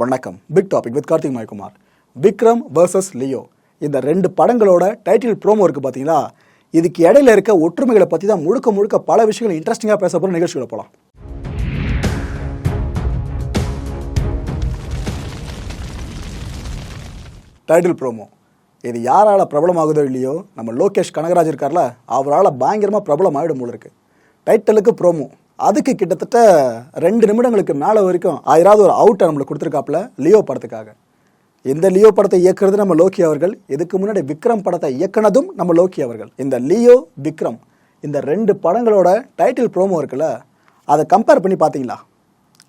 வணக்கம். Big topic with Karthik மாய்குமார் Vikram versus Leo. இந்த ரெண்டு படங்களோட டைட்டில் ப்ரோமோ இருக்குது பார்த்தீங்களா இதுக்கு இடையில இருக்க ஒற்றுமைகளை பற்றி தான் முழுக்க முழுக்க பல விஷயங்கள் இன்ட்ரெஸ்டிங்காக பேச போகிற நிகழ்ச்சிகளை போகலாம் டைட்டில் ப்ரோமோ இது யாரால் பிரபலமாகுதோ இல்லையோ நம்ம லோகேஷ் கனகராஜ் இருக்கார்ல அவரால் பயங்கரமாக பிரபலம் ஆகிடும் போல இருக்கு. டைட்டிலுக்கு ப்ரோமோ அதுக்கு கிட்டத்தட்ட ரெண்டு நிமிடங்களுக்கு மேலே வரைக்கும் ஆயிராவது ஒரு அவுட்டை நம்மளுக்கு கொடுத்துருக்காப்புல லியோ படத்துக்காக. இந்த லியோ படத்தை இயக்குறது நம்ம லோக்கி அவர்கள். இதுக்கு முன்னாடி விக்ரம் படத்தை இயக்குனதும் நம்ம லோக்கி அவர்கள். இந்த லியோ விக்ரம் இந்த ரெண்டு படங்களோட டைட்டில் ப்ரோமோ இருக்குல்ல அதை கம்பேர் பண்ணி பார்த்தீங்களா?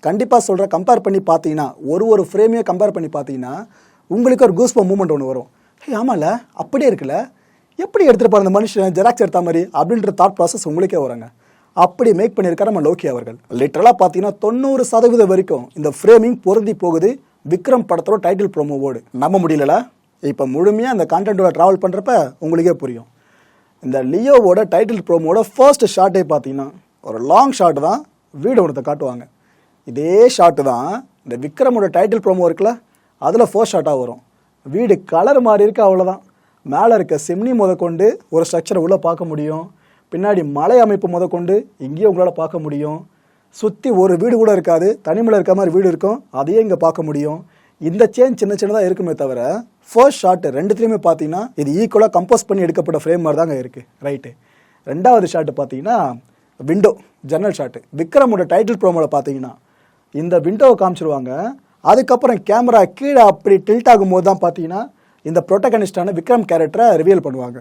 கண்டிப்பாக சொல்கிற கம்பேர் பண்ணி பார்த்தீங்கன்னா ஒரு ஒரு ஃப்ரேமையும் கம்பேர் பண்ணி பார்த்தீங்கன்னா உங்களுக்கு ஒரு கூஸ்போ மூமெண்ட் ஒன்று வரும். ஹே ஆமாம்ல அப்படியே இருக்குல்ல? எப்படி எடுத்துகிட்டு அந்த மனுஷன் ஜெராக்ஸ் எடுத்த மாதிரி? அப்படின்ற தாட் ப்ராசஸ் உங்களுக்கே வராங்க. அப்படி மேக் பண்ணியிருக்காரு நம்ம லோகி அவர்கள். லிட்டரலாக பார்த்தீங்கன்னா தொண்ணூறு சதவீதம் வரைக்கும் இந்த ஃப்ரேமிங் பொருந்தி போகுது. விக்ரம் படத்தோட டைட்டில் ப்ரோமோவோடு நம்ப முடியலல? இப்போ முழுமையாக அந்த கான்டென்ட்டோட ட்ராவல் பண்ணுறப்ப உங்களுக்கே புரியும். இந்த லியோவோட டைட்டில் ப்ரோமோட ஃபர்ஸ்ட் ஷாட்டே பார்த்தீங்கன்னா ஒரு லாங் ஷாட் தான் வீடு ஒருத்த காட்டுவாங்க. இதே ஷாட்டு தான் இந்த விக்ரமோட டைட்டில் ப்ரோமோ இருக்குல்ல அதில் ஃபோர் ஷாட்டாக வரும். வீடு கலர் மாறி இருக்கு அவ்வளோதான் மேலே இருக்க செம்னி முத கொண்டு ஒரு ஸ்ட்ரக்சரை உள்ளே பார்க்க முடியும். பின்னாடி மலை அமைப்பு முதற்கொண்டு கொண்டு இங்கேயும் உங்களால் பார்க்க முடியும். சுற்றி ஒரு வீடு கூட இருக்காது. தனிமலை இருக்க மாதிரி வீடு இருக்கும். அதையே இங்கே பார்க்க முடியும். இந்த சேஞ்ச் சின்ன சின்னதாக இருக்குமே தவிர ஃபர்ஸ்ட் ஷாட்டு ரெண்டுத்துலேயுமே பார்த்தீங்கன்னா இது ஈக்குவலாக கம்போஸ் பண்ணி எடுக்கப்பட்ட ஃப்ரேம் மாதிரி தாங்க இருக்குது ரைட்டு ரெண்டாவது ஷாட்டு பார்த்தீங்கன்னா விண்டோ ஜன்னல் ஷாட்டு விக்ரமோட டைட்டில் ப்ரோமோவில் பார்த்தீங்கன்னா இந்த விண்டோவை காமிச்சிருவாங்க. அதுக்கப்புறம் கேமரா கீழே அப்படி டில்ட் ஆகும்போது தான் பார்த்தீங்கன்னா இந்த ப்ரொட்டகனிஸ்டான விக்ரம் கேரக்டரை ரிவீல் பண்ணுவாங்க.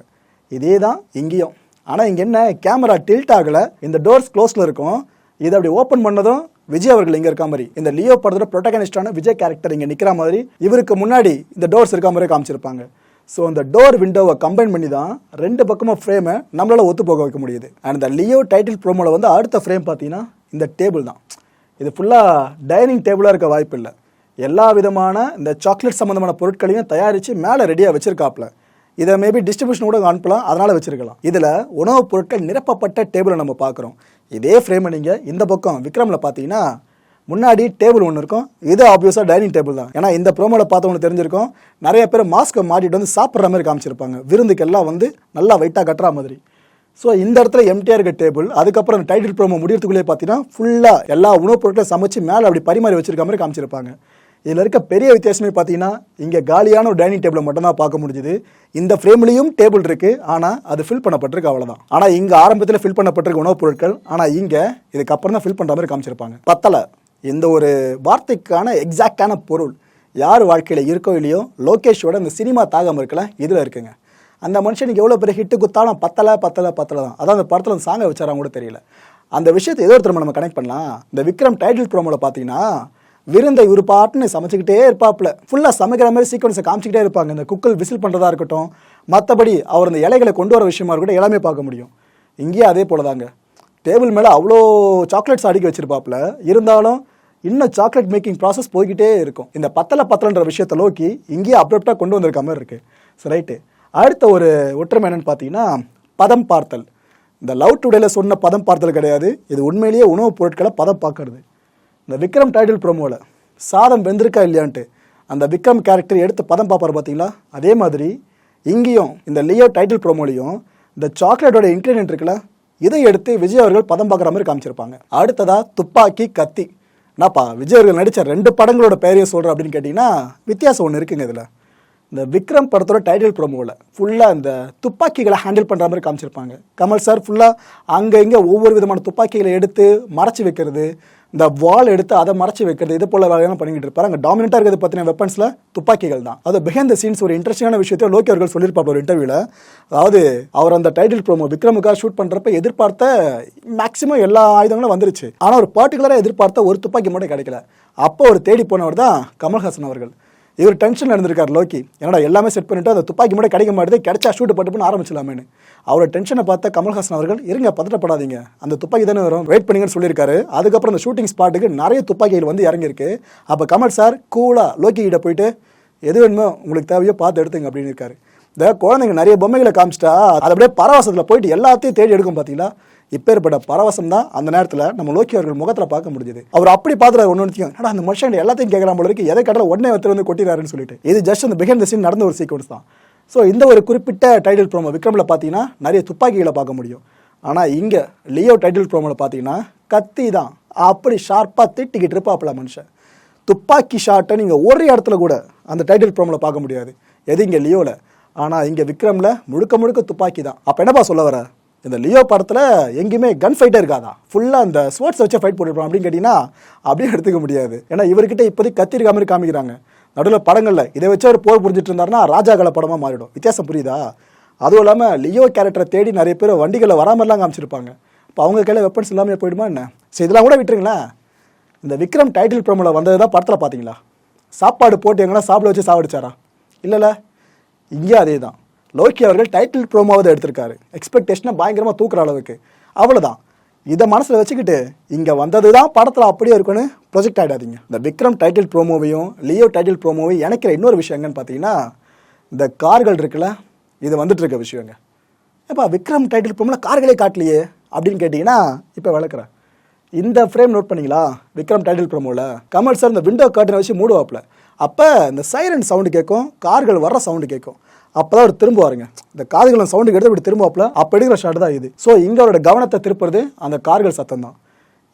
இதே தான் இங்கேயும். ஆனால் இங்கே என்ன? கேமரா டில்ட் ஆகலை. இந்த டோர்ஸ் க்ளோஸில் இருக்கும். இதை அப்படி ஓப்பன் பண்ணதும் விஜய் அவர்கள் இங்கே இருக்க மாதிரி. இந்த லியோ படத்தோட ப்ரொட்டகனிஸ்டான விஜய் கேரக்டர் இங்கே நிற்கிற மாதிரி இவருக்கு முன்னாடி இந்த டோர்ஸ் இருக்க மாதிரி காமிச்சிருப்பாங்க. ஸோ அந்த டோர் விண்டோவை கம்பைன் பண்ணி தான் ரெண்டு பக்கமும் ஃப்ரேமை நம்மளால் ஒத்து போக வைக்க முடியுது. அண்ட் இந்த லியோ டைட்டில் ப்ரோமோவில் வந்து அடுத்த ஃப்ரேம் பார்த்தீங்கன்னா இந்த டேபிள் தான். இது ஃபுல்லாக டைனிங் டேபிளாக இருக்க வாய்ப்பு இல்லை. எல்லா விதமான இந்த சாக்லேட் சம்மந்தமான பொருட்களையும் தயாரித்து மேலே ரெடியாக வச்சிருக்காப்புல. இதை மேபி டிஸ்ட்ரிபியூஷன் கூட அனுப்பலாம் அதனால் வச்சிருக்கலாம். இதில் உணவுப் பொருட்கள் நிரப்பப்பட்ட டேபிளை நம்ம பார்க்குறோம். இதே ஃப்ரேமை நீங்கள் இந்த பக்கம் விக்ரமில் பார்த்தீங்கன்னா முன்னாடி டேபிள் ஒன்று இருக்கும். இது ஆப்வியஸாக டைனிங் டேபிள் தான். ஏன்னா இந்த ப்ரோமோவில் பார்த்தவங்களுக்கு தெரிஞ்சிருக்கும். நிறைய பேர் மாஸ்க்கை மாட்டிட்டு வந்து சாப்பிட்ற மாதிரி காமிச்சிருப்பாங்க. விருந்துக்கெல்லாம் வந்து நல்லா வெயிட்டாக கட்டுற மாதிரி. ஸோ இந்த இடத்துல எம்டிஆர் இருக்க டேபிள் அதுக்கப்புறம் அந்த டைட்டில் ப்ரோமோ முடியறதுக்குள்ளே பார்த்தீங்கன்னா ஃபுல்லாக எல்லா உணவுப் பொருட்களும் சமைச்சு மேலே அப்படி பரிமாறி வச்சிருக்க மாதிரி காமிச்சிருப்பாங்க. இதில் இருக்க பெரிய வித்தியாசமே பார்த்தீங்கன்னா இங்கே காலியான ஒரு டைனிங் டேபிளை மட்டும் தான் பார்க்க முடிஞ்சுது. இந்த ஃப்ரேம்லேயும் டேபிள் இருக்குது ஆனால் அது ஃபில் பண்ணப்பட்டிருக்கு அவ்வளோதான் ஆனால் இங்கே ஆரம்பத்தில் ஃபில் பண்ணப்பட்டிருக்க உணவுப் பொருட்கள் ஆனால் இங்கே இதுக்கப்புறம் தான் ஃபில் பண்ணுற மாதிரி காமிச்சிருப்பாங்க. பத்தலை. இந்த ஒரு வார்த்தைக்கான எக்ஸாக்டான பொருள் யார் வாழ்க்கையில் இருக்கோ இல்லையோ லோகேஷோட இந்த சினிமா தாகம் இருக்கல இதில் இருக்குங்க. அந்த மனுஷனுக்கு எவ்வளோ பெரிய ஹிட்டு குத்தாலும் பத்தலை பத்தலை பத்தலை தான். அதான் அந்த படத்தில் அந்த சாங்கை வச்சாராங்க கூட தெரியல. அந்த விஷயத்தை ஏதோ ஒருத்தர் நம்ம கனெக்ட் பண்ணலாம். இந்த விக்ரம் டைட்டில் ப்ரோமோவில் பார்த்தீங்கன்னா விருந்தை ஒரு பாட்டுன்னு சமைச்சிக்கிட்டே இருப்பாப்புல. ஃபுல்லாக சமைக்கிற மாதிரி சீக்வன்ஸை காமிச்சிக்கிட்டே இருப்பாங்க. இந்த குக்கல் விசில் பண்ணுறதா இருக்கட்டும் மற்றபடி அவர் அந்த இலைகளை கொண்டு வர விஷயமா இருக்கட்டும் எல்லாமே பார்க்க முடியும். இங்கேயும் அதே போல தாங்க டேபிள் மேலே அவ்வளோ சாக்லேட்ஸ் அடுக்கி வச்சிருப்பாப்புல. இருந்தாலும் இன்னும் சாக்லேட் மேக்கிங் ப்ராசஸ் போய்கிட்டே இருக்கும். இந்த பத்தலை பத்தலைன்ற விஷயத்தை நோக்கி இங்கேயே அப்டப்டாக கொண்டு வந்திருக்க மாதிரி இருக்குது ஸோ ரைட்டு அடுத்த ஒரு ஒற்றுமை என்னென்னு பார்த்தீங்கன்னா பதம் பார்த்தல். இந்த லவ் டுடேல சொன்ன பதம் பார்த்தல் கிடையாது. இது உண்மையிலேயே உணவுப் பொருட்களை பதம் பார்க்கறது. இந்த விக்ரம் டைட்டில் ப்ரோமோவில் சாதம் வெந்திருக்கா இல்லையான்ட்டு அந்த விக்ரம் கேரக்டர் எடுத்து பதம் பார்ப்பார் பார்த்தீங்களா? அதே மாதிரி இங்கேயும் இந்த லியோ டைட்டில் ப்ரோமோலையும் இந்த சாக்லேட்டோட இன்க்ரீடியன்ட் இருக்குல்ல இதை எடுத்து விஜய் அவர்கள் பதம் பார்க்குற மாதிரி காமிச்சிருப்பாங்க. அடுத்ததா துப்பாக்கி கத்தி. என்னப்பா விஜய் அவர்கள் நடித்த ரெண்டு படங்களோட பெயரையும் சொல்கிறேன் அப்படின்னு கேட்டிங்கன்னா வித்தியாசம் ஒன்று இருக்குங்க இதில். இந்த விக்ரம் படத்தோட டைட்டில் ப்ரோமோவில் ஃபுல்லாக இந்த துப்பாக்கிகளை ஹேண்டில் பண்ணுற மாதிரி காமிச்சிருப்பாங்க. கமல் சார் ஃபுல்லாக அங்கே இங்கே ஒவ்வொரு விதமான துப்பாக்கிகளை எடுத்து மறைச்சி வைக்கிறது இந்த வால் எடுத்து அதை மறைச்சி வைக்கிறது இது போல வேலையெல்லாம் பண்ணிக்கிட்டு இருப்பார். அங்கே டாமினெட்டாக இருக்கிறது பற்றின வெப்பன்ஸில் துப்பாக்கிகள் தான். அது பிஹைண்ட் த சீன்ஸ் ஒரு இன்ட்ரெஸ்டிங்கான விஷயத்தை லோக்கி அவர்கள் சொல்லியிருப்பார் ஒரு இன்டர்வியூவில் அதாவது அவர் அந்த டைட்டில் ப்ரோமோ விக்ரமுக்காக ஷூட் பண்ணுறப்ப எதிர்பார்த்த மேக்ஸிமம் எல்லா ஆயுதங்களும் வந்துருச்சு. ஆனால் ஒரு பர்டிகுலராக எதிர்பார்த்த ஒரு துப்பாக்கி மட்டும் கிடைக்கல. அப்போ ஒரு தேடி போனவர் தான் கமல்ஹாசன் அவர்கள். இவர் டென்ஷன் இருந்திருக்கார் லோக்கி. என்னடா எல்லாமே செட் பண்ணிட்டு அந்த துப்பாக்கி மட்டும் கிடைக்க மாட்டேது கிடைச்சா ஷூட் பட்டு பண்ண ஆரம்பிச்சலாமேனு அவரோட டென்ஷனை பார்த்த கமல்ஹாசன் அவர்கள் இருங்க பதட்டப்படாதீங்க. அந்த துப்பாக்கி தானே வரும். வெயிட் பண்ணுங்கன்னு சொல்லியிருக்காரு. அதுக்கப்புறம் அந்த ஷூட்டிங் ஸ்பாட்டுக்கு நிறைய துப்பாக்கிகள் வந்து இறங்கியிருக்கு. அப்போ கமல் சார் கூலாக லோக்கி கிட்ட போயிட்டு எது வேணுமோ உங்களுக்கு தேவையோ பார்த்து எடுத்துங்க அப்படின்னு இருக்காரு. இந்த குழந்தைங்க நிறைய பொம்மைகளை காமிச்சிட்டா அது அப்படியே பரவாசத்தில் போயிட்டு எல்லாத்தையும் தேடி எடுக்கும் பார்த்தீங்களா இப்பேற்பட்ட பரவசம் தான் அந்த நேரத்தில் நம்ம லோக்கி அவர்கள் முகத்தில் பார்க்க முடிஞ்சது. அவர் அப்படி பார்த்துட்டு ஒன்று ஒன்று ஆனால் அந்த மனுஷன் எல்லாத்தையும் கேட்கலாம் போல இருக்கு. எதை கடல உடனே ஒருத்தர் வந்து கொட்டிடுறாருன்னு சொல்லிட்டு. இது ஜஸ்ட் அந்த பிகைண்ட் த சீன் நடந்த ஒரு சீக்வன்ஸ் தான். ஸோ இந்த ஒரு குறிப்பிட்ட டைட்டில் ப்ரோமோ விக்ரமில் பார்த்தீங்கன்னா நிறைய துப்பாக்கிகளை பார்க்க முடியும். ஆனால் இங்கே லியோ டைட்டில் ப்ரோமோவில் பார்த்தீங்கன்னா கத்தி தான். அப்படி ஷார்ப்பாக திட்டிக்கிட்டு இருப்பாப்பில் மனுஷன். துப்பாக்கி ஷாட்டை நீங்கள் ஒரு இடத்துல கூட அந்த டைட்டில் ப்ரோமோவில் பார்க்க முடியாது. எது இங்கே லியோவில் ஆனால் இங்கே விக்ரமில் முழுக்க முழுக்க துப்பாக்கி தான். அப்போ என்னப்பா சொல்ல வர? இந்த லியோ படத்தில் எங்கேயுமே கன் ஃபைட்டே இருக்காதா? ஃபுல்லாக அந்த ஸ்போர்ட்ஸ் வச்சு ஃபைட் போட்டுருப்போம் அப்படின்னு கேட்டிங்கன்னா அப்படியே எடுத்துக்க முடியாது. ஏன்னா இவர்கிட்ட இப்போதைக்கு கத்தி மாதிரி காமிக்கிறாங்க. நடுவில் படங்களில். இதை வச்சு அவர் போர் புரிஞ்சிட்டு இருந்தாருன்னா ராஜாகால படமாக மாறிடும். வித்தியாசம் புரியுதா? அதுவும் இல்லாமல் லியோ கேரக்டரை தேடி நிறைய பேர் வண்டிகளில் வராமலாம் காமிச்சிருப்பாங்க. இப்போ அவங்க கையில் வெப்பன்ஸ் இல்லாமல் போயிடுமா என்ன? சரி இதெல்லாம் கூட விட்டுருங்களேன் இந்த விக்ரம் டைட்டில் ப்ரோமில் வந்தது தான் படத்தில் பார்த்தீங்களா சாப்பாடு போட்டு எங்கன்னா சாப்பிட வச்சு சாப்பிடுச்சாரா இல்லைல்ல. இங்கே அதே தான் லோக்கி அவர்கள் டைட்டில் ப்ரோமோவை எடுத்திருக்காரு. எக்ஸ்பெக்டேஷனை பயங்கரமாக தூக்குற அளவுக்கு. அவ்வளோதான் இதை மனசில் வச்சுக்கிட்டு இங்கே வந்தது தான் படத்தில் அப்படியே இருக்குன்னு ப்ரொஜெக்ட் ஆகிடாதீங்க இந்த விக்ரம் டைட்டில் ப்ரோமோவையும் லியோ டைட்டில் ப்ரோமோவையும் இணைக்கிற இன்னொரு விஷயம் என்னன்னு பார்த்தீங்கன்னா இந்த கார்கள் இருக்குல்ல இது வந்துட்டு இருக்க விஷயங்க. ஏப்பா விக்ரம் டைட்டில் ப்ரோமோவில் கார்களே காட்டலையே அப்படின்னு கேட்டிங்கன்னா இப்போ விளக்குறேன். இந்த ஃப்ரேம் நோட் பண்ணிங்களா? விக்ரம் டைட்டில் ப்ரோமோவில் கமல் சார் இந்த விண்டோ கர்டனை வச்சு மூடுவாப்பில். அப்போ இந்த சைரன் சவுண்டு கேட்கும் கார்கள் வர்ற சவுண்டு கேட்கும். அப்போ தான் அவர் திரும்புவாருங்க. இந்த காதுகள் சவுண்டு எடுத்து இப்படி திரும்புவாப்பில் அப்போ எடுக்கிற ஷாட் தான் இது. ஸோ இங்கே அவரோட கவனத்தை திருப்புறது அந்த கார்கள் சத்தம் தான்.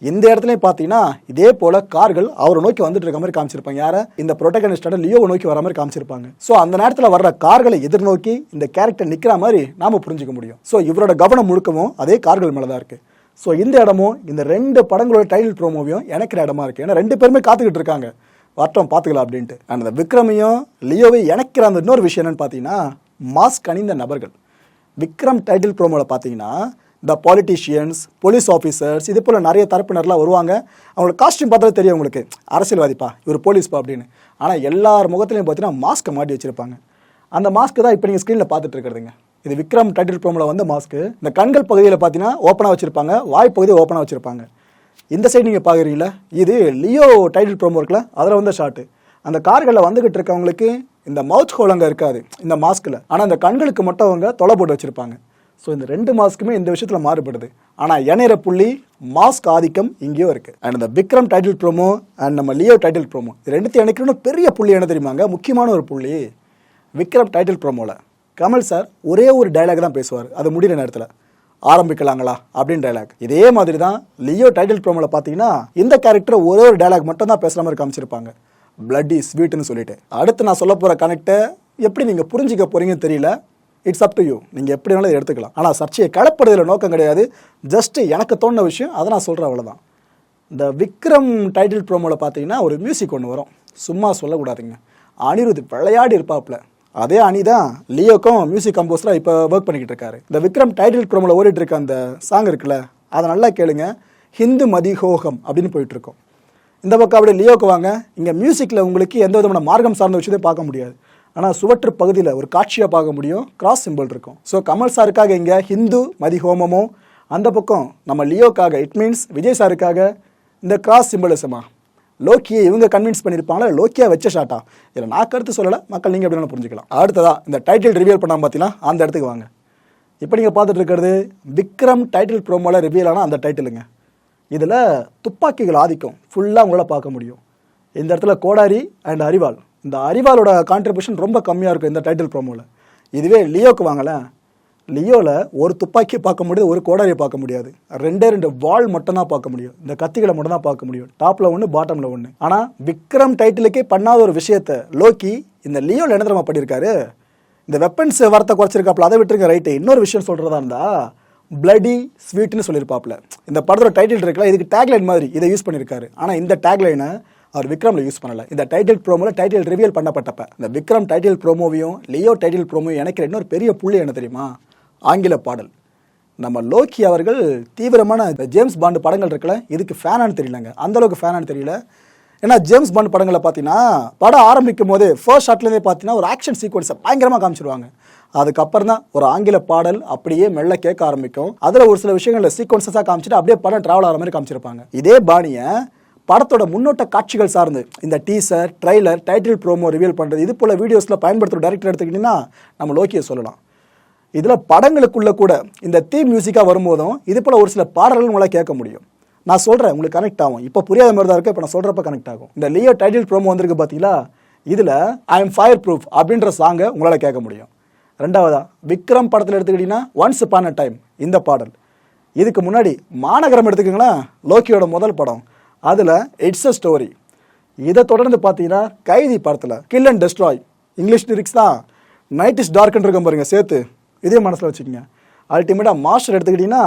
இந்த இடத்துலையும் பார்த்தீங்கன்னா இதே போல கார்கள் அவரை நோக்கி வந்துட்டு இருக்க மாதிரி காமிச்சிருப்பாங்க. யாரை? இந்த புரோட்டகனிஸ்டோட லியோவை நோக்கி வர மாதிரி காமிச்சிருப்பாங்க. ஸோ அந்த நேரத்தில் வர்ற கார்களை எதிர்நோக்கி இந்த கேரக்டர் நிற்கிற மாதிரி நாம புரிஞ்சுக்க முடியும். ஸோ இவரோட கவனம் முழுக்கவும் அதே கார்கள் மேலே தான் இருக்கு. ஸோ இந்த இடமும் இந்த ரெண்டு படங்களோட டைட்டில் ப்ரோமோவையும் எனக்கு இடமா இருக்கு. ஏன்னா ரெண்டு பேருமே காத்துக்கிட்டு இருக்காங்க. வரட்டும் பார்த்துக்கலாம் அப்படின்ட்டு. அண்ட் அந்த விக்ரமையும் லியோவை இணைக்கிற அந்த இன்னொரு விஷயம் என்னன்னு பார்த்தீங்கன்னா மாஸ்க் அணிந்த நபர்கள். விக்ரம் டைட்டில் ப்ரோமோவில் பார்த்தீங்கன்னா இந்த பாலிட்டிஷியன்ஸ் போலீஸ் ஆஃபீஸர்ஸ் இது போல் நிறைய தரப்பினர்லாம் வருவாங்க. அவங்களோட காஸ்டியூம் பார்த்தாலே தெரியும் உங்களுக்கு. அரசியல்வாதிப்பா இவர் போலீஸ்ப்பா அப்படின்னு. ஆனால் எல்லார் முகத்துலையும் பார்த்தீங்கன்னா மாஸ்க்கை மாட்டி வச்சுருப்பாங்க. அந்த மாஸ்க்கு தான் இப்போ நீங்கள் ஸ்க்ரீனில் பார்த்துட்டு இருக்கிறதுங்க. இது விக்ரம் டைட்டில் ப்ரோமோவில் வந்த மாஸ்க்கு இந்த கண்கள் பகுதியில் பார்த்தீங்கன்னா ஓப்பனாக வச்சுருப்பாங்க. வாய் பகுதியை ஓப்பனாக வச்சுருப்பாங்க. இந்த சைடு நீங்கள் பார்க்குறீங்களா இது லியோ டைட்டில் ப்ரோமோ இருக்குல்ல அதில் வந்த ஷாட்டு அந்த கார்களில் வந்துகிட்டு இருக்கவங்களுக்கு இந்த மவுத் ஹோல் அங்கே இருக்காது இந்த மாஸ்கில் ஆனால் அந்த கண்களுக்கு மட்டும் அவங்க தொலை போட்டு வச்சுருப்பாங்க. ஸோ இந்த ரெண்டு மாஸ்க்குமே இந்த விஷயத்தில் மாறுபடுது. ஆனால் இணையிற புள்ளி மாஸ்க் ஆதிக்கம் இங்கேயும் இருக்குது அண்ட் இந்த விக்ரம் டைட்டில் ப்ரோமோ அண்ட் நம்ம லியோ டைட்டில் ப்ரோமோ இது ரெண்டுத்தையும் இணைக்கணும்னு பெரிய புள்ளி என்ன தெரியுமாங்க முக்கியமான ஒரு புள்ளி. விக்ரம் டைட்டில் ப்ரோமோவில் கமல் சார் ஒரே ஒரு டயலாக் தான் பேசுவார். அது முடிகிற நேரத்தில். ஆரம்பிக்கலாங்களா? அப்படின்னு டைலாக் இதே மாதிரி தான் லியோ டைட்டில் ப்ரோமோவில் பார்த்தீங்கன்னா இந்த கேரக்டர் ஒரே ஒரு டைலாக் மட்டும் தான் பேசுகிற மாதிரி காமிச்சிருப்பாங்க. பிளட்டி ஸ்வீட்னு சொல்லிட்டு. அடுத்து நான் சொல்ல போகிற கனெக்டை எப்படி நீங்கள் புரிஞ்சிக்க போறீங்கன்னு தெரியல. இட்ஸ் அப் டு யூ நீங்கள் எப்படி வேணாலும் இதை எடுத்துக்கலாம். ஆனால் சர்ச்சையை கலப்படுறதுல நோக்கம் கிடையாது. ஜஸ்ட் எனக்கு தோணுன விஷயம் அதை நான் சொல்கிறேன் அவ்வளோதான் இந்த விக்ரம் டைட்டில் ப்ரோமோவில் பார்த்தீங்கன்னா ஒரு மியூசிக் ஒன்று வரும். சும்மா சொல்லக்கூடாதுங்க. அனிருத் விளையாடி இருப்பாப்புல. அதே அணி தான் லியோக்கும் மியூசிக் கம்போஸராக இப்போ ஒர்க் பண்ணிக்கிட்டு இருக்காரு. இந்த விக்ரம் டைட்டில் ப்ரோமோவில் ஓடிட்டு இருக்க அந்த சாங் இருக்குல்ல அதை நல்லா கேளுங்க. ஹிந்து மதிஹோகம் அப்படின்னு போயிட்டு இருக்கோம். இந்த பக்கம் அப்படியே லியோக்கு வாங்க. இங்கே மியூசிக்கில் உங்களுக்கு எந்த விதமான மார்க்கம் சார்ந்த விஷயத்தையும் பார்க்க முடியாது. ஆனால் சுவற்று பகுதியில் ஒரு காட்சியாக பார்க்க முடியும். கிராஸ் சிம்பிள் இருக்கும். ஸோ கமல் சாருக்காக இங்கே ஹிந்து மதி ஹோமமும் அந்த பக்கம் நம்ம லியோக்காக இட் மீன்ஸ் விஜய் சாருக்காக இந்த கிராஸ் சிம்பிளிசமாக லோக்கியை இவங்க கன்வின்ஸ் பண்ணியிருப்பாங்களா? லோக்கியா வச்ச ஷாட்டா இதில் நான் கருத்து சொல்லலை. மக்கள் நீங்கள் எப்படி புரிஞ்சுக்கலாம். அடுத்ததா இந்த டைட்டில் ரிவியல் பண்ணாமல் பார்த்தீங்கன்னா அந்த இடத்துக்கு வாங்க. இப்போ நீங்கள் பார்த்துட்டு இருக்கிறது விக்ரம் டைட்டில் ப்ரோமோவில் ரிவியல் ஆனால் அந்த டைட்டிலுங்க இதில் துப்பாக்கிகள் ஆதிக்கம். ஃபுல்லாக உங்களால் பார்க்க முடியும். இந்த இடத்துல கோடாரி அண்ட் அரிவாள். இந்த அரிவாலோட கான்ட்ரிபியூஷன் ரொம்ப கம்மியாக இருக்கும் இந்த டைட்டில் ப்ரோமோவில் இதுவே லியோக்கு வாங்கலேன் லியோவில் ஒரு துப்பாக்கி பார்க்க முடியாது ஒரு கோடாரியை பார்க்க முடியாது. ரெண்டே ரெண்டு வால் மட்டும் தான் பார்க்க முடியும். இந்த கத்திகளை மட்டும் தான் பார்க்க முடியும். டாப்பில் ஒன்று பாட்டமில் ஒன்று ஆனால் விக்ரம் டைட்டிலுக்கே பண்ணாத ஒரு விஷயத்த லோக்கி இந்த லியோவில் என்ன தெரியுமா பண்ணியிருக்காரு? இந்த வெப்பன்ஸ் வரத்தை குறைச்சிருக்காப்புல அதை விட்டுருக்க ரைட்டு இன்னொரு விஷயம் சொல்கிறதா இருந்தால் பிளடி ஸ்வீட்னு சொல்லியிருப்பாப்புல. இந்த படத்தோட டைட்டில் இருக்குல்ல இதுக்கு டேக்லைன் மாதிரி இதை யூஸ் பண்ணியிருக்காரு. ஆனால் இந்த டேக்லைனை அவர் விக்ரமில் யூஸ் பண்ணலை. இந்த டைட்டில் ப்ரோமோவில் டைட்டில் ரிவியல் பண்ணப்பட்டப்ப இந்த விக்ரம் டைட்டில் ப்ரோமோவையும் லியோ டைட்டில் ப்ரோமோவையும் எனக்கு இன்னொரு பெரிய புள்ளி என்ன தெரியுமா? ஆங்கில பாடல். நம்ம லோக்கி அவர்கள் தீவிரமான இந்த ஜேம்ஸ் பாண்டு படங்கள் இருக்குல்ல இதுக்கு ஃபேனானு தெரியலங்க. அந்த அளவுக்கு ஃபேனானு தெரியல. ஏன்னா ஜேம்ஸ் பாண்ட் படங்களை பார்த்தீங்கன்னா படம் ஆரம்பிக்கும் போதே ஃபர்ஸ்ட் ஷாட்லேருந்தே பார்த்தீங்கன்னா ஒரு ஆக்ஷன் சீக்வன்ஸை பயங்கரமாக காமிச்சிருவாங்க. அதுக்கப்புறம் தான் ஒரு ஆங்கில பாடல் அப்படியே மெல்ல கேட்க ஆரம்பிக்கும். அதில் ஒரு சில விஷயங்களில் சீக்வன்சஸாக காமிச்சிட்டு அப்படியே படம் ட்ராவல் ஆகிற மாதிரி காமிச்சிருப்பாங்க. இதே பாணியை படத்தோட முன்னோட்ட காட்சிகள் சார்ந்து இந்த teaser trailer title promo reveal பண்ணுறது இது போல் வீடியோஸில் பயன்படுத்துகிற டேரக்டர் எடுத்துக்கிட்டிங்கன்னா நம்ம லோக்கியை சொல்லலாம். இதில் படங்களுக்குள்ளே கூட இந்த தீம் மியூசிக்காக வரும்போதும் இது போல் ஒரு சில பாடல்கள் உங்களால் கேட்க முடியும். நான் சொல்கிறேன் உங்களுக்கு கனெக்ட் ஆகும். இப்போ புரியாத மாதிரி தான் இருக்கு இப்போ நான் சொல்கிறப்ப கனெக்ட் ஆகும். இந்த லியோ டைட்டில் ப்ரோமோ வந்திருக்கு பார்த்தீங்களா இதில் ஐ எம் ஃபயர் ப்ரூஃப் அப்படின்ற சாங்கை உங்களால் கேட்க முடியும். ரெண்டாவதா விக்ரம் படத்தில் எடுத்துக்கிட்டிங்கன்னா ஒன்ஸ் பான் அ டைம் இந்த பாடல். இதுக்கு முன்னாடி மாநகரம் எடுத்துக்கோங்களேன் லோக்கியோட முதல் படம். அதில் இட்ஸ் அ ஸ்டோரி இதை தொடர்ந்து பார்த்தீங்கன்னா கைதி படத்தில் kill and destroy English lyrics தான். நைட் இஸ் டார்க்னு இருக்கும் பாருங்க சேர்த்து. இதே மனசில் வச்சுக்கோங்க. அல்டிமேட்டாக மாஸ்டர் எடுத்துக்கிட்டிங்கன்னா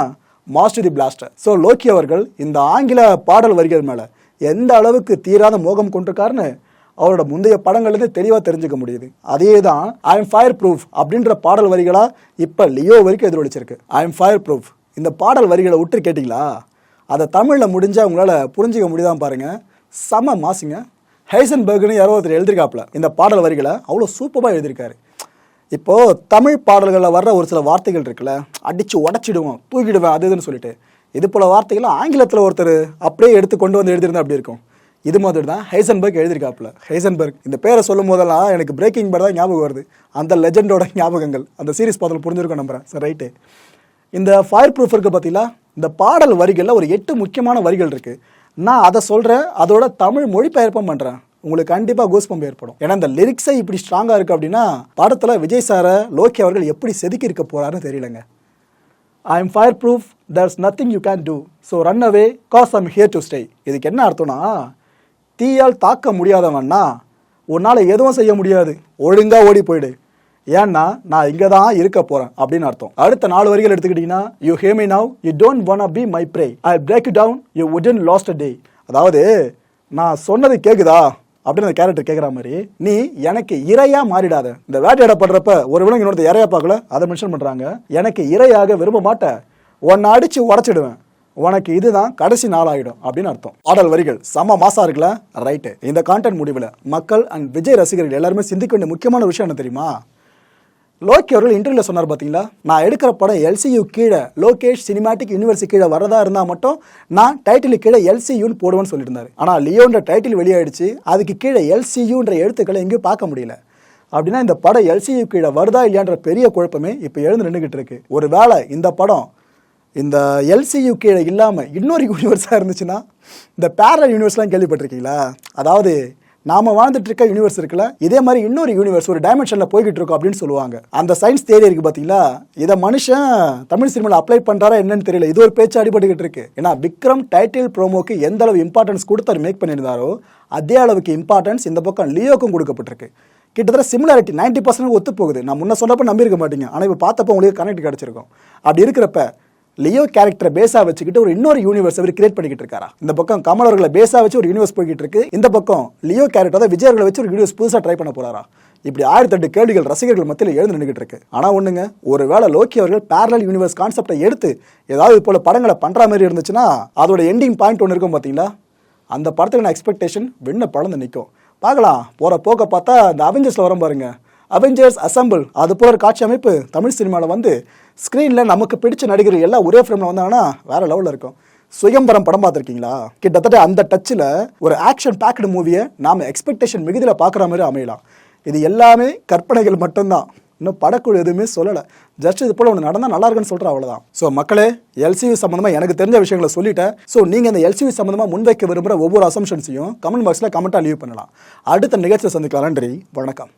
Master the blaster so Loki அவர்கள் இந்த ஆங்கில பாடல் வரிகள் மேலே எந்த அளவுக்கு தீராத மோகம் கொண்டிருக்காருன்னு அவரோட முந்தைய படங்கள்லேருந்து தெளிவாக தெரிஞ்சுக்க முடியுது. அதே தான் ஐ எம் ஃபயர் ப்ரூஃப் அப்படின்ற பாடல் வரிகளாக இப்போ லியோ வரைக்கும் எதிரொலிச்சிருக்கு. ஐ எம் ஃபயர் ப்ரூஃப் இந்த பாடல் வரிகளை விட்டு கேட்டிங்களா? அதை தமிழில் முடிஞ்சால் உங்களால் புரிஞ்சிக்க முடியுதான் பாருங்கள் செம மாசுங்க. ஹைசன்பர்க்னு யாரோ ஒருத்தர் எழுதியிருக்காப்புல இந்த பாடல் வரிகளை. அவ்வளோ சூப்பராக எழுதியிருக்காரு. இப்போ தமிழ் பாடல்களில் வர்ற ஒரு சில வார்த்தைகள் இருக்குல்ல அடிச்சு உடச்சிடுவோம் தூக்கிடுவேன் அது இதுன்னு சொல்லிட்டு. இது போல வார்த்தைகளை ஆங்கிலத்தில் ஒருத்தர் அப்படியே எடுத்து கொண்டு வந்து எழுதியிருந்தா அப்படி இருக்கும்? இது மாதிரி தான் ஹைசன்பர்க் எழுதியிருக்காப்புல. ஹைசன்பர்க் இந்த பேரை சொல்லும் போதெல்லாம் எனக்கு பிரேக்கிங் பேட் தான் ஞாபகம் வருது. அந்த லெஜெண்டோட ஞாபகங்கள் அந்த சீரிஸ் பார்த்து புரிஞ்சிருக்கோம் நம்புறேன் சார் ரைட்டு இந்த ஃபயர் ப்ரூஃப் இருக்க பார்த்தீங்களா இந்த பாடல் வரிகளில் ஒரு எட்டு முக்கியமான வரிகள் இருக்குது நான் அதை சொல்கிறேன் அதோட தமிழ் மொழிபெயர்ப்பும் பண்ணுறேன் உங்களுக்கு கண்டிப்பாக கூஸ்பம்ப் ஏற்படும். ஏன்னா இந்த லிரிக்ஸை இப்படி ஸ்ட்ராங்காக இருக்குது அப்படின்னா படத்தில் விஜய் சாரை லோக்கி அவர்கள் எப்படி செதுக்கி இருக்க போகிறாருன்னு தெரியலங்க. I am fireproof there's nothing you can do so run away cause I'm here to stay இதுக்கு என்ன அர்த்தம்னா தீயால் தாக்க முடியாதவன்னா உன்னால் எதுவும் செய்ய முடியாது. ஒழுங்காக ஓடி போயிடு. ஏன்னா நான் இங்கே தான் இருக்க போகிறேன் அப்படின்னு அர்த்தம். அடுத்த நாலு வரிகள் எடுத்துக்கிட்டிங்கன்னா you hate me now you don't wanna be my prey I break down you உடன் லாஸ்ட் a டே அதாவது நான் சொன்னது கேட்குதா அப்படின்னு அந்த கேரக்டர் கேட்குற மாதிரி நீ எனக்கு இரையா மாறிடாத. இந்த வேட்டையாடப்படுறப்ப ஒரு விலங்கு இன்னொருத்த இரையா பார்க்கல அதை மென்ஷன் பண்றாங்க. எனக்கு இரையாக விரும்ப மாட்டேன். உன்னை அடிச்சு உடச்சிடுவேன். உனக்கு இதுதான் கடைசி நாளாயிடும் அப்படின்னு அர்த்தம். பாடல் வரிகள் செம்ம மாசா இருக்குல்ல? ரைட்டு இந்த கான்டென்ட் முடிவில் மக்கள் அண்ட் விஜய் ரசிகர்கள் எல்லாருமே சிந்திக்க வேண்டிய முக்கியமான விஷயம் என்ன தெரியுமா? லோக்கி அவர்கள் இன்டர்வியூல சொன்னார் பார்த்தீங்களா நான் எடுக்கிற படம் எல்சியு கீழே லோகேஷ் சினிமாட்டிக் யூனிவர்சிட்டி கீழே வரதா இருந்தால் மட்டும் நான் டைட்டில் கீழே எல்சியூன்னு போடுவேன்னு சொல்லியிருந்தார். ஆனால் லியோன்ற டைட்டில் வெளியாயிடுச்சு. அதுக்கு கீழே எல்சியூன்ற எழுத்துக்களை எங்கேயும் பார்க்க முடியல. அப்படின்னா இந்த படம் எல்சியு கீழே வருதா இல்லையான்ற பெரிய குழப்பமே இப்போ எழுந்து நின்றுகிட்டு இருக்கு. ஒருவேளை இந்த படம் இந்த எல்சியு கீழே இல்லாமல் இன்னொரு யூனிவர்ஸாக இருந்துச்சுன்னா இந்த பேரல் யூனிவர்ஸ்லாம் கேள்விப்பட்டிருக்கீங்களா? அதாவது நாம வாழ்ந்துட்டு இருக்க யூனிவர்ஸ் இருக்குல்ல இதே மாதிரி இன்னொரு யூனிவர்ஸ் ஒரு டைமென்ஷன்ல போய்கிட்டு இருக்கோம் அப்படின்னு சொல்லுவாங்க. அந்த சயின்ஸ் தேரி இருக்கு பாத்தீங்களா? இதை மனுஷன் தமிழ் சினிமாவில் அப்ளை பண்றாரா என்னன்னு தெரியல. இது ஒரு பேச்சு அடிபட்டுக்கிட்டு இருக்கு. ஏன்னா விக்ரம் டைட்டில் ப்ரோமோக்கு எந்த அளவு இம்பார்ட்டன்ஸ் கொடுத்து மேக் பண்ணியிருந்தாரோ அதே அளவுக்கு இம்பார்ட்டன்ஸ் இந்த பக்கம் லியோக்கும் கொடுக்கப்பட்டிருக்கு. கிட்டத்தட்ட சிமிலாரிட்டி நைன்டி பர்சன்ட் ஒத்து போகுது நான் முன்ன சொன்னப்ப நம்பியிருக்க மாட்டீங்க. ஆனால் இப்போ பார்த்தப்ப உங்களுக்கு கனெக்ட் கிடச்சிருக்கும். அப்படி இருக்கிறப்ப லியோ கேரக்டரை பேஸா வச்சுக்கிட்டு ஒரு இன்னொரு யூனிவர்ஸ் அவர் கிரியேட் பண்ணிக்கிட்டு இருக்காரா? இந்த பக்கம் கமல் அவர்களை பேஸா வச்சு ஒரு யூனிவர்ஸ் போய்கிட்டு இருக்கு. இந்த பக்கம் லியோ கேரக்டர் தான் விஜய் அவர்களை வச்சு ஒரு யூனிவர்ஸ் புதுசாக ட்ரை பண்ண போறாரா? இப்படி ஆயிரத்தெட்டு கேள்விகள் ரசிகர்கள் மத்தியில் எழுந்து நின்றுட்டு இருக்கு. ஆனா ஒண்ணுங்க ஒருவேளை லோக்கி அவர்கள் பேரலல் யூனிவர்ஸ் கான்செப்டை எடுத்து ஏதாவது போல படங்களை பண்ற மாதிரி இருந்துச்சுன்னா அதோட எண்டிங் பாயிண்ட் ஒன்று இருக்கும் பாத்தீங்களா? அந்த படத்துக்கான எக்ஸ்பெக்டேஷன் வெண்ண பழந்து நிற்கும் பார்க்கலாம். போற போக்க பார்த்தா இந்த அவெஞ்சர்ஸ்ல வரும் பாருங்க. அவெஞ்சர்ஸ் அசம்பிள் அது போல ஒரு காட்சி அமைப்பு தமிழ் சினிமாவில் வந்து ஸ்க்ரீனில் நமக்கு பிடிச்ச நடிகர்கள் எல்லாம் ஒரே ஃப்ரேமில் வந்தாங்கன்னா வேற லெவலில் இருக்கும். சுயம்பரம் படம் பார்த்துருக்கீங்களா? கிட்டத்தட்ட அந்த டச்சில் ஒரு ஆக்ஷன் பேக்டு மூவியை நாம் எக்ஸ்பெக்டேஷன் மிகுதியில் பார்க்குற மாதிரி அமையலாம். இது எல்லாமே கற்பனைகள் மட்டும்தான். இன்னும் படக்குழு எதுவுமே சொல்லலை. ஜஸ்ட் இது போல் ஒன்று நடந்தால் நல்லா இருக்குன்னு சொல்கிறேன் அவ்வளோதான் ஸோ மக்களே எல்சிவி சம்மந்தமாக எனக்கு தெரிஞ்ச விஷயங்களை சொல்லிட்டேன். ஸோ நீங்கள் இந்த எல்சிவி சம்மந்தமாக முன்வைக்க விரும்புகிற ஒவ்வொரு அசம்ஷன்ஸையும் கமெண்ட் பாக்ஸில் கமெண்ட்டாக லீவ் பண்ணலாம். அடுத்த நிகழ்ச்சியை சந்திக்கலாம். நன்றி. வணக்கம்.